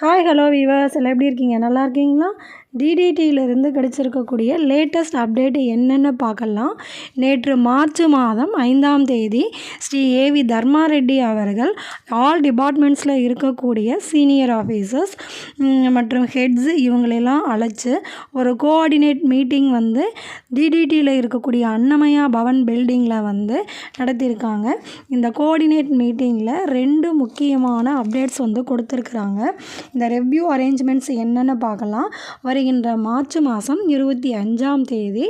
Hi hello viewers எல்லாம் எப்படி இருக்கீங்க? நல்லா இருக்கீங்களா? டிடிடியிலிருந்து கிடைச்சிருக்கக்கூடிய லேட்டஸ்ட் அப்டேட் என்னென்னு பார்க்கலாம். நேற்று மார்ச் மாதம் ஐந்தாம் தேதி ஸ்ரீ ஏவி தர்மா ரெட்டி அவர்கள் ஆல் டிபார்ட்மெண்ட்ஸில் இருக்கக்கூடிய சீனியர் ஆஃபீஸர்ஸ் மற்றும் ஹெட்ஸு இவங்களெல்லாம் அழைச்சி ஒரு கோஆர்டினேட் மீட்டிங் வந்து டிடிடியில் இருக்கக்கூடிய அன்னமயா பவன் பில்டிங்கில் வந்து நடத்தியிருக்காங்க. இந்த கோஆர்டினேட் மீட்டிங்கில் ரெண்டு முக்கியமான அப்டேட்ஸ் வந்து கொடுத்துருக்குறாங்க. இந்த ரெவ்யூ அரேஞ்ச்மெண்ட்ஸ் என்னென்னு பார்க்கலாம். வருகின்ற மார்ச் மாதம் இருபத்தி அஞ்சாம் தேதி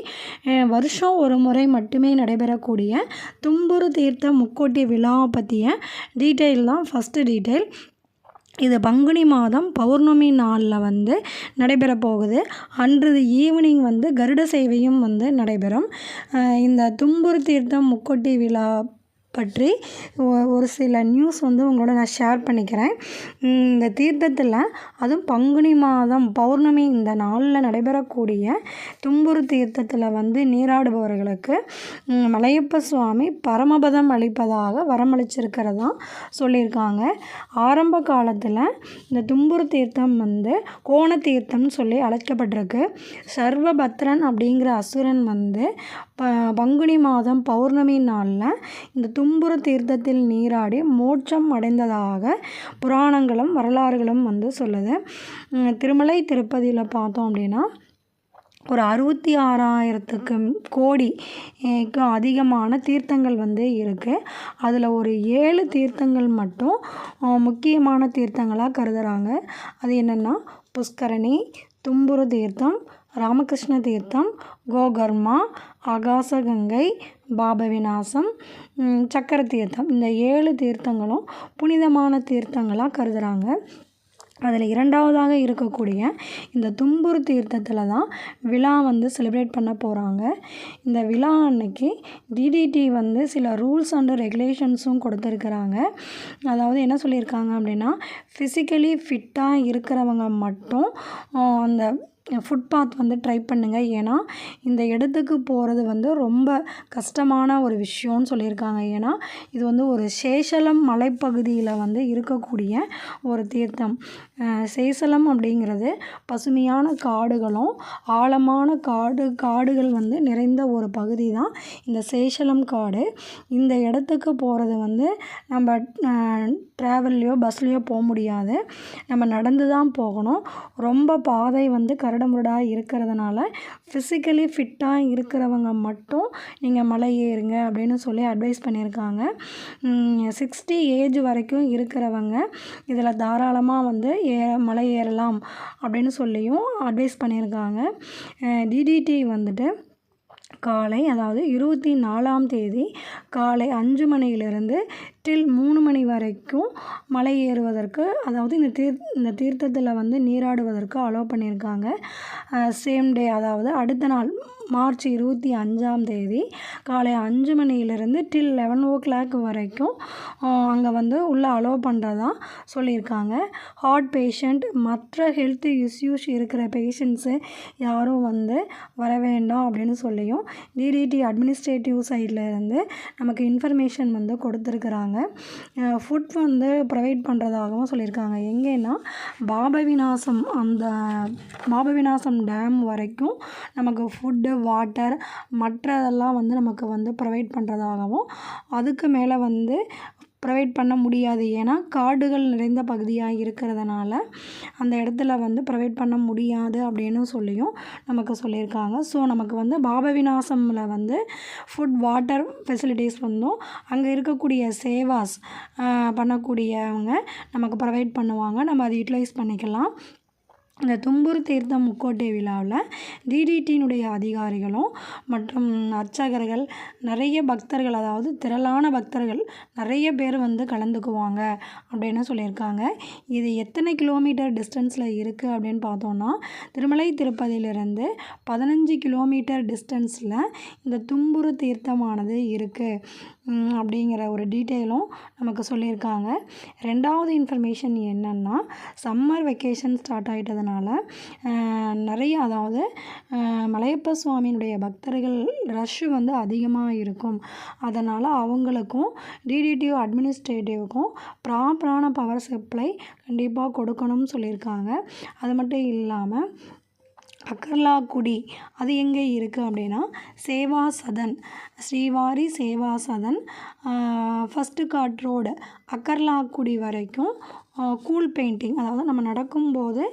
வருஷம் ஒரு முறை மட்டுமே நடைபெறக்கூடிய தும்புரு தீர்த்த முக்கோட்டி விழா பற்றிய டீட்டெயில் தான் ஃபஸ்ட்டு டீட்டெயில். இது பங்குனி மாதம் பௌர்ணமி நாளில் வந்து நடைபெற போகுது. அன்று ஈவினிங் வந்து கருட சேவையும் வந்து நடைபெறும். இந்த தும்புரு தீர்த்தம் முக்கொட்டி விழா பற்றி ஒரு சில நியூஸ் வந்து உங்களோட நான் ஷேர் பண்ணிக்கிறேன். இந்த தீர்த்தத்தில் அதுவும் பங்குனி மாதம் பௌர்ணமி இந்த நாளில் நடைபெறக்கூடிய தும்புரு தீர்த்தத்தில் வந்து நீராடுபவர்களுக்கு மலையப்ப சுவாமி பரமபதம் அளிப்பதாக வரமளிச்சிருக்கிறதா சொல்லியிருக்காங்க. ஆரம்ப காலத்தில் இந்த தும்புரு தீர்த்தம் வந்து கோண தீர்த்தம்னு சொல்லி அழைக்கப்பட்டிருக்கு. சர்வபத்ரன் அப்படிங்கிற அசுரன் வந்து ப பங்குனி மாதம் பௌர்ணமி நாளில் இந்த தும்புர தீர்த்தத்தில் நீராடி மோட்சம் அடைந்ததாக புராணங்களும் வரலாறுகளும் வந்து சொல்லுது. திருமலை திருப்பதியில் பார்த்தோம் அப்படின்னா ஒரு அறுபத்தி ஆறாயிரத்துக்கு கோடிக்கு அதிகமான தீர்த்தங்கள் வந்து இருக்குது அதில் ஒரு ஏழு தீர்த்தங்கள் மட்டும் முக்கியமான தீர்த்தங்களாக கருதுகிறாங்க அது என்னென்னா புஷ்கரணி தும்புரு தீர்த்தம் ராமகிருஷ்ண தீர்த்தம் கோகர்மா ஆகாசகங்கை பாபவிநாசம் சக்கர தீர்த்தம். இந்த ஏழு தீர்த்தங்களும் புனிதமான தீர்த்தங்களாக கருதுகிறாங்க அதில் இரண்டாவதாக இருக்கக்கூடிய இந்த தும்பூர் தீர்த்தத்தில் தான் விழா வந்து செலிப்ரேட் பண்ண போகிறாங்க இந்த விழா அன்னைக்கு டிடிடி வந்து சில ரூல்ஸ் அண்ட் ரெகுலேஷன்ஸும் கொடுத்துருக்குறாங்க. அதாவது என்ன சொல்லியிருக்காங்க அப்படின்னா ஃபிசிக்கலி ஃபிட்டாக இருக்கிறவங்க மட்டும் அந்த ஃபுட்பாத் வந்து ட்ரை பண்ணுங்கள் ஏன்னா இந்த இடத்துக்கு போகிறது வந்து ரொம்ப கஷ்டமான ஒரு விஷயம்னு சொல்லியிருக்காங்க. ஏன்னா இது வந்து ஒரு சேஷலம் மலைப்பகுதியில் வந்து இருக்கக்கூடிய ஒரு தீர்த்தம். சேசலம் அப்படிங்கிறது பசுமையான காடுகளும் ஆழமான காடு காடுகள் வந்து நிறைந்த ஒரு பகுதி தான் இந்த சேஷலம் காடு. இந்த இடத்துக்கு போகிறது வந்து நம்ம ட்ராவல்லையோ பஸ்லேயோ போக முடியாது. நம்ம நடந்து தான் போகணும். ரொம்ப பாதை வந்து கரெக்ட் கரடுமுரடாக இருக்கிறதுனால ஃபிசிக்கலி ஃபிட்டாக இருக்கிறவங்க மட்டும் நீங்கள் மலை ஏறுங்க அப்படின்னு சொல்லி அட்வைஸ் பண்ணியிருக்காங்க. சிக்ஸ்டி ஏஜ் வரைக்கும் இருக்கிறவங்க இதில் தாராளமாக வந்து ஏ மலை ஏறலாம் அப்படின்னு சொல்லியும் அட்வைஸ் பண்ணியிருக்காங்க. டிடிடி வந்துட்டு காலை அதாவது இருபத்தி நாலாம் தேதி காலை அஞ்சு மணியிலிருந்து டில் மூணு மணி வரைக்கும் மலை ஏறுவதற்கு அதாவது இந்த தீர் இந்த தீர்த்தத்தில் வந்து நீராடுவதற்கு அலோவ் பண்ணியிருக்காங்க. சேம் டே அதாவது அடுத்த நாள் மார்ச் இருபத்தி அஞ்சாம் தேதி காலை அஞ்சு மணியிலேருந்து டில் லெவன் ஓ கிளாக் வரைக்கும் அங்கே வந்து உள்ளே அலோவ் பண்ணுறதா சொல்லியிருக்காங்க. ஹார்ட் பேஷண்ட் மற்ற ஹெல்த் இஷ்யூஸ் இருக்கிற பேஷண்ட்ஸு யாரும் வந்து வர வேண்டாம் அப்படின்னு சொல்லியும் டிடிடி அட்மினிஸ்ட்ரேட்டிவ் சைட்லேருந்து நமக்கு இன்ஃபர்மேஷன் வந்து கொடுத்துருக்குறாங்க. ஃபுட் வந்து ப்ரொவைட் பண்ணுறதாகவும் சொல்லியிருக்காங்க. எங்கேன்னா பாபவிநாசம் அந்த பாபவிநாசம் டேம் வரைக்கும் நமக்கு ஃபுட்டு வாட்டர் மற்றதெல்லாம் வந்து நமக்கு வந்து ப்ரொவைட் பண்ணுறதாகவும் அதுக்கு மேலே வந்து ப்ரொவைட் பண்ண முடியாது. ஏன்னா காடுகள் நிறைந்த பகுதியாக இருக்கிறதுனால அந்த இடத்துல வந்து ப்ரொவைட் பண்ண முடியாது அப்படின்னு சொல்லியும் நமக்கு சொல்லியிருக்காங்க. ஸோ நமக்கு வந்து பாபவிநாசமில் வந்து ஃபுட் வாட்டர் ஃபெசிலிட்டிஸ் வந்தும் அங்கே இருக்கக்கூடிய சேவாஸ் பண்ணக்கூடியவங்க நமக்கு ப்ரொவைட் பண்ணுவாங்க. நம்ம அதை யூட்டிலைஸ் பண்ணிக்கலாம். இந்த தும்புரு தீர்த்தம் முக்கோட்டை விழாவில் டிடிடியினுடைய அதிகாரிகளும் மற்றும் அர்ச்சகர்கள் நிறைய பக்தர்கள் அதாவது திரளான பக்தர்கள் நிறைய பேர் வந்து கலந்துக்குவாங்க அப்படின்னு சொல்லியிருக்காங்க. இது எத்தனை கிலோமீட்டர் டிஸ்டன்ஸில் இருக்குது அப்படின்னு பார்த்தோன்னா திருமலை திருப்பதியிலிருந்து பதினஞ்சு கிலோமீட்டர் டிஸ்டன்ஸில் இந்த தும்புரு தீர்த்தமானது இருக்குது அப்படிங்கிற ஒரு டீட்டெயிலும் நமக்கு சொல்லியிருக்காங்க. ரெண்டாவது இன்ஃபர்மேஷன் என்னென்னா சம்மர் வெக்கேஷன் ஸ்டார்ட் ஆகிட்டதுனால நிறைய அதாவது மலையப்ப சுவாமியினுடைய பக்தர்கள் ரஷ்ஷு வந்து அதிகமாக இருக்கும். அதனால் அவங்களுக்கும் டிடிடிஓ அட்மினிஸ்ட்ரேட்டிவ்க்கும் ப்ராப்பரான பவர் சப்ளை கண்டிப்பாக கொடுக்கணும்னு சொல்லியிருக்காங்க. அது மட்டும் இல்லாமல் அக்கர்லாக்குடி அது எங்கே இருக்குது அப்படின்னா சேவா சதன் ஸ்ரீவாரி சேவா சதன் ஃபஸ்ட்டு காட் ரோடு அக்கர்லாக்குடி வரைக்கும் கூல் பெயிண்டிங் அதாவது நம்ம நடக்கும்போது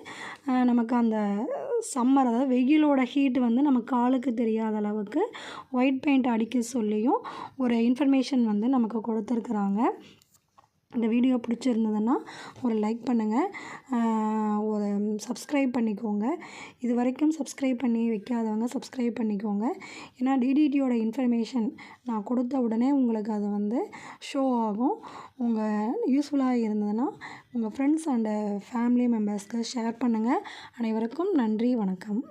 நமக்கு அந்த சம்மர் அதாவது வெயிலோட ஹீட் வந்து நம்ம காலுக்கு தெரியாத அளவுக்கு ஒயிட் பெயிண்ட் அடிக்க சொல்லியும் ஒரு இன்ஃபர்மேஷன் வந்து நமக்கு கொடுத்துருக்குறாங்க. இந்த வீடியோ பிடிச்சிருந்ததுன்னா ஒரு லைக் பண்ணுங்கள் ஒரு சப்ஸ்கிரைப் பண்ணிக்கோங்க. இது வரைக்கும் சப்ஸ்கிரைப் பண்ணி வைக்காதவங்க சப்ஸ்கிரைப் பண்ணிக்கோங்க. ஏன்னா டிடிடியோட இன்ஃபர்மேஷன் நான் கொடுத்த உடனே உங்களுக்கு அது வந்து ஷோ ஆகும். உங்கள் யூஸ்ஃபுல்லாக இருந்ததுன்னா உங்கள் ஃப்ரெண்ட்ஸ் அண்டு ஃபேமிலி மெம்பர்ஸ்க்கு ஷேர் பண்ணுங்கள் அனைவருக்கும் நன்றி வணக்கம்.